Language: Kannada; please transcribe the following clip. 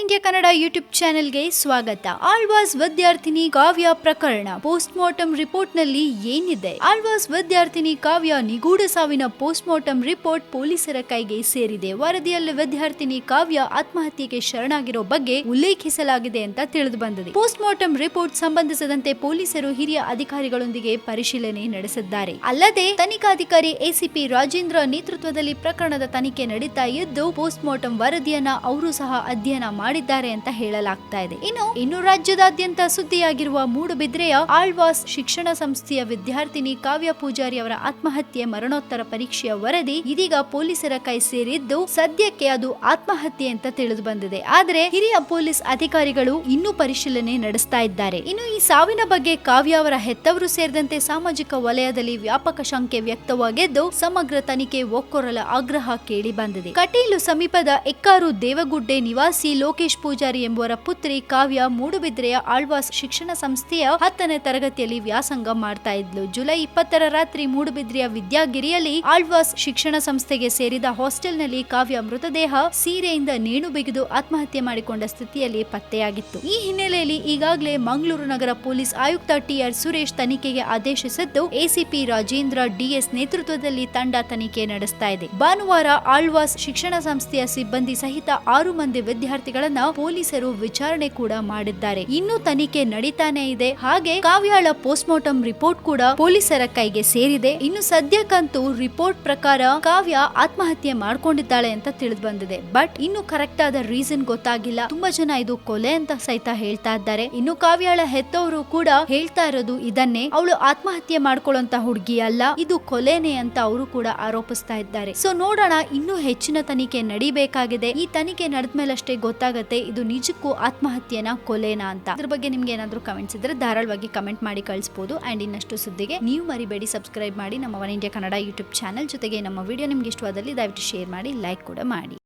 ಇಂಡಿಯಾ ಕನ್ನಡ ಯೂಟ್ಯೂಬ್ ಚಾನೆಲ್ಗೆ ಸ್ವಾಗತ. ಆಳ್ವಾಸ್ ವಿದ್ಯಾರ್ಥಿನಿ ಕಾವ್ಯ ಪ್ರಕರಣ. ಪೋಸ್ಟ್ ರಿಪೋರ್ಟ್ನಲ್ಲಿ ಏನಿದೆ? ಆಳ್ವಾಸ್ ವಿದ್ಯಾರ್ಥಿನಿ ಕಾವ್ಯ ನಿಗೂಢ ಸಾವಿನ ಪೋಸ್ಟ್ ಮಾರ್ಟಮ್ ರಿಪೋರ್ಟ್ ಪೊಲೀಸರ ಕೈಗೆ ಸೇರಿದೆ. ವರದಿಯಲ್ಲಿ ವಿದ್ಯಾರ್ಥಿನಿ ಕಾವ್ಯ ಆತ್ಮಹತ್ಯೆಗೆ ಶರಣಾಗಿರೋ ಬಗ್ಗೆ ಉಲ್ಲೇಖಿಸಲಾಗಿದೆ ಅಂತ ತಿಳಿದು ಬಂದಿದೆ ಪೋಸ್ಟ್ ಮಾರ್ಟಮ್ ರಿಪೋರ್ಟ್ ಸಂಬಂಧಿಸಿದಂತೆ ಪೊಲೀಸರು ಹಿರಿಯ ಅಧಿಕಾರಿಗಳೊಂದಿಗೆ ಪರಿಶೀಲನೆ ನಡೆಸಿದ್ದಾರೆ. ಅಲ್ಲದೆ, ತನಿಖಾಧಿಕಾರಿ ಎಸಿಪಿ ರಾಜೇಂದ್ರ ನೇತೃತ್ವದಲ್ಲಿ ಪ್ರಕರಣದ ತನಿಖೆ ನಡೀತಾ ಇದ್ದು ಪೋಸ್ಟ್ ಮಾರ್ಟಮ್ ವರದಿಯನ್ನ ಅವರು ಸಹ ಅಧ್ಯಯನ ಮಾಡಿದ್ದಾರೆ ಅಂತ ಹೇಳಲಾಗ್ತಾ ಇದೆ. ಇನ್ನು ಇನ್ನು ರಾಜ್ಯದಾದ್ಯಂತ ಸುದ್ದಿಯಾಗಿರುವ ಮೂಡುಬಿದ್ರೆಯ ಆಳ್ವಾಸ್ ಶಿಕ್ಷಣ ಸಂಸ್ಥೆಯ ವಿದ್ಯಾರ್ಥಿನಿ ಕಾವ್ಯ ಪೂಜಾರಿ ಅವರ ಆತ್ಮಹತ್ಯೆ ಮರಣೋತ್ತರ ಪರೀಕ್ಷೆಯ ವರದಿ ಇದೀಗ ಪೊಲೀಸರ ಕೈ ಸೇರಿದ್ದು ಸದ್ಯಕ್ಕೆ ಅದು ಆತ್ಮಹತ್ಯೆ ಅಂತ ತಿಳಿದು ಬಂದಿದೆ. ಆದರೆ ಹಿರಿಯ ಪೊಲೀಸ್ ಅಧಿಕಾರಿಗಳು ಇನ್ನೂ ಪರಿಶೀಲನೆ ನಡೆಸ್ತಾ ಇದ್ದಾರೆ. ಇನ್ನು ಈ ಸಾವಿನ ಬಗ್ಗೆ ಕಾವ್ಯ ಅವರ ಹೆತ್ತವರು ಸೇರಿದಂತೆ ಸಾಮಾಜಿಕ ವಲಯದಲ್ಲಿ ವ್ಯಾಪಕ ಶಂಕೆ ವ್ಯಕ್ತವಾಗಿದ್ದು ಸಮಗ್ರ ತನಿಖೆ ಒಕ್ಕೊರಲ ಆಗ್ರಹ ಕೇಳಿ ಬಂದಿದೆ. ಕಟೀಲು ಸಮೀಪದ ಎಕ್ಕಾರು ದೇವಗುಡ್ಡೆ ನಿವಾಸಿ ಲೋಕೇಶ್ ಪೂಜಾರಿ ಎಂಬುವರ ಪುತ್ರಿ ಕಾವ್ಯ ಮೂಡುಬಿದ್ರೆಯ ಆಳ್ವಾಸ್ ಶಿಕ್ಷಣ ಸಂಸ್ಥೆಯ ಹತ್ತನೇ ತರಗತಿಯಲ್ಲಿ ವ್ಯಾಸಂಗ ಮಾಡ್ತಾ ಇದ್ಲು. ಜುಲೈ ಇಪ್ಪತ್ತರ ರಾತ್ರಿ ಮೂಡುಬಿದ್ರೆಯ ವಿದ್ಯಾಗಿರಿಯಲ್ಲಿ ಆಳ್ವಾಸ್ ಶಿಕ್ಷಣ ಸಂಸ್ಥೆಗೆ ಸೇರಿದ ಹಾಸ್ಟೆಲ್ನಲ್ಲಿ ಕಾವ್ಯ ಮೃತದೇಹ ಸೀರೆಯಿಂದ ನೇಣು ಬಿಗಿದು ಆತ್ಮಹತ್ಯೆ ಮಾಡಿಕೊಂಡ ಸ್ಥಿತಿಯಲ್ಲಿ ಪತ್ತೆಯಾಗಿತ್ತು. ಈ ಹಿನ್ನೆಲೆಯಲ್ಲಿ ಈಗಾಗಲೇ ಮಂಗಳೂರು ನಗರ ಪೊಲೀಸ್ ಆಯುಕ್ತ ಟಿಆರ್ ಸುರೇಶ್ ತನಿಖೆಗೆ ಆದೇಶಿಸಿದ್ದು, ಎಸಿಪಿ ರಾಜೇಂದ್ರ ಡಿಎಸ್ ನೇತೃತ್ವದಲ್ಲಿ ತಂಡ ತನಿಖೆ ನಡೆಸ್ತಾ ಇದೆ. ಭಾನುವಾರ ಆಳ್ವಾಸ್ ಶಿಕ್ಷಣ ಸಂಸ್ಥೆಯ ಸಿಬ್ಬಂದಿ ಸಹಿತ ಆರು ಮಂದಿ ವಿದ್ಯಾರ್ಥಿಗಳನ್ನ ಪೊಲೀಸರು ವಿಚಾರಣೆ ಕೂಡ ಮಾಡಿದ್ದಾರೆ. ಇನ್ನು ತನಿಖೆ ನಡೀತಾನೆ ಇದೆ. ಹಾಗೆ ಕಾವ್ಯಾಳ ಪೋಸ್ಟ್ ಮಾರ್ಟಮ್ ರಿಪೋರ್ಟ್ ಕೂಡ ಪೊಲೀಸರ ಕೈಗೆ ಸೇರಿದೆ. ಇನ್ನು ಸದ್ಯಕ್ಕಂತೂ ರಿಪೋರ್ಟ್ ಪ್ರಕಾರ ಕಾವ್ಯ ಆತ್ಮಹತ್ಯೆ ಮಾಡ್ಕೊಂಡಿದ್ದಾಳೆ ಅಂತ ತಿಳಿದು ಬಂದಿದೆ ಬಟ್ ಇನ್ನು ಕರೆಕ್ಟ್ ಆದ ರೀಸನ್ ಗೊತ್ತಾಗಿಲ್ಲ. ತುಂಬಾ ಜನ ಇದು ಕೊಲೆ ಅಂತ ಸಹಿತ ಹೇಳ್ತಾ ಇದ್ದಾರೆ. ಇನ್ನು ಕಾವ್ಯಾಳ ಹೆತ್ತವರು ಕೂಡ ಹೇಳ್ತಾ ಇರೋದು ಇದನ್ನೇ. ಅವಳು ಆತ್ಮಹತ್ಯೆ ಮಾಡ್ಕೊಳ್ಳೋಂತ ಹುಡುಗಿ ಅಲ್ಲ. ಇದು ಕೊಲೆನೆ ಅಂತ ಅವರು ಕೂಡ ಆರೋಪಿಸ್ತಾ ಇದ್ದಾರೆ. ಸೊ ನೋಡೋಣ, ಇನ್ನೂ ಹೆಚ್ಚಿನ ತನಿಖೆ ನಡಿಬೇಕಾಗಿದೆ. ಈ ತನಿಖೆ ನಡೆದ್ಮೇಲೆ ಅಷ್ಟೇ ಗೊತ್ತಾಗತ್ತೆ, ಇದು ನಿಜಕ್ಕೂ ಆತ್ಮಹತ್ಯೆನ, ಕೊಲೆನಾ ಅಂತ. ಅದ್ರ ಬಗ್ಗೆ ನಿಮ್ಗೆ ಏನಾದ್ರೂ ಕಮೆಂಟ್ಸ್ ಇದ್ರೆ ಧಾರಾಳವಾಗಿ ಕಮೆಂಟ್ ಮಾಡಿ ಕಳಿಸಬಹುದು ಅಂಡ್ ಇನ್ನಷ್ಟು ಸುದ್ದಿಗೆ ನೀವು ಮರಿಬೇಡಿ ಸಬ್ಸ್ಕ್ರೈಬ್ ಮಾಡಿ ನಮ್ಮ One India Kannada YouTube channel ಜೊತೆಗೆ ನಮ್ಮ ವಿಡಿಯೋ ನಿಮ್ಗೆ ಇಷ್ಟವಾದಲ್ಲಿ ದಯವಿಟ್ಟು ಶೇರ್ ಮಾಡಿ ಲೈಕ್ ಕೂಡ ಮಾಡಿ.